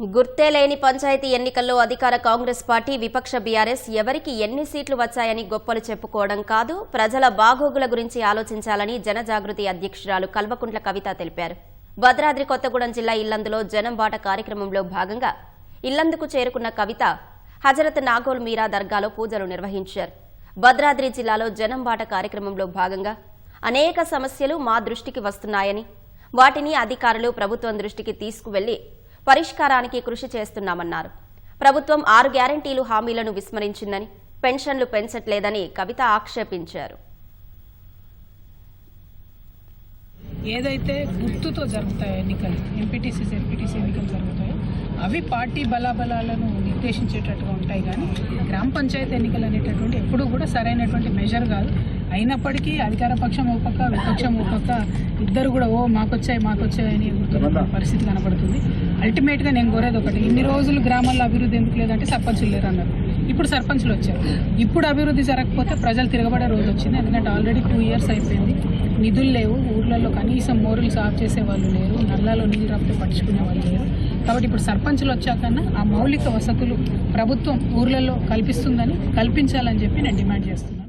గుర్తే లేని పంచాయతీ ఎన్నికల్లో అధికార కాంగ్రెస్ పార్టీ విపక్ష బీఆర్ఎస్ ఎవరికి ఎన్ని సీట్లు వచ్చాయని గొప్పలు చెప్పుకోవడం కాదు. ప్రజల బాగోగుల గురించి ఆలోచించాలని జనజాగృతి అధ్యక్షురాలు కల్వకుంట్ల కవిత తెలిపారు. భద్రాద్రి కొత్తగూడెం జిల్లా ఇల్లందులో జనం బాట కార్యక్రమంలో భాగంగా ఇల్లందుకు చేరుకున్న కవిత హజరత్ నాగోల్ మీరా దర్గాలో పూజలు నిర్వహించారు. భద్రాద్రి జిల్లాలో జనం బాట కార్యక్రమంలో భాగంగా అనేక సమస్యలు మా దృష్టికి వస్తున్నాయని వాటిని అధికారులు ప్రభుత్వం దృష్టికి తీసుకువెళ్ళి పరిష్కారానికి కృషి చేస్తున్నామన్నారు. ప్రభుత్వం ఆరు గ్యారంటీలు హామీలను విస్మరించిందని పెన్షన్లు పెంచట్లేదని కవిత ఆక్షేపించారు. ఏదైతే గుర్తుతో జరుగుతాయో ఎన్నికలు ఎంపీటీసీ ఎంపీటీసీ ఎన్నికలు జరుగుతాయో అవి పార్టీ బలాబలాలను నిర్దేశించేటట్టుగా ఉంటాయి కానీ గ్రామ పంచాయతీ ఎన్నికలు అనేటటువంటి ఎప్పుడూ కూడా సరైనటువంటి మెజర్ కాదు. అయినప్పటికీ అధికార పక్షం ఒక పక్క విపక్షం ఒక పక్క ఇద్దరు కూడా ఓ మాకొచ్చాయి మాకొచ్చాయి అని పరిస్థితి కనబడుతుంది. అల్టిమేట్గా నేను కోరేది ఒకటి ఇన్ని రోజులు గ్రామాల్లో అభివృద్ధి ఎందుకు లేదంటే సర్పంచులు లేరు అన్నారు. ఇప్పుడు సర్పంచులు వచ్చారు. ఇప్పుడు అభివృద్ధి జరగకపోతే ప్రజలు తిరగబడే రోజు వచ్చింది. ఎందుకంటే ఆల్రెడీ టూ ఇయర్స్ అయిపోయింది. నిధులు లేవు. ఊర్లలో కనీసం మోరులు సాఫ్ చేసే వాళ్ళు లేరు. నల్లాలో నీళ్ళు రాపితే పట్టించుకునే వాళ్ళు లేరు. కాబట్టి ఇప్పుడు సర్పంచులు వచ్చాకన్నా ఆ మౌలిక వసతులు ప్రభుత్వం ఊర్లలో కల్పిస్తుందని కల్పించాలని చెప్పి నేను డిమాండ్ చేస్తున్నాను.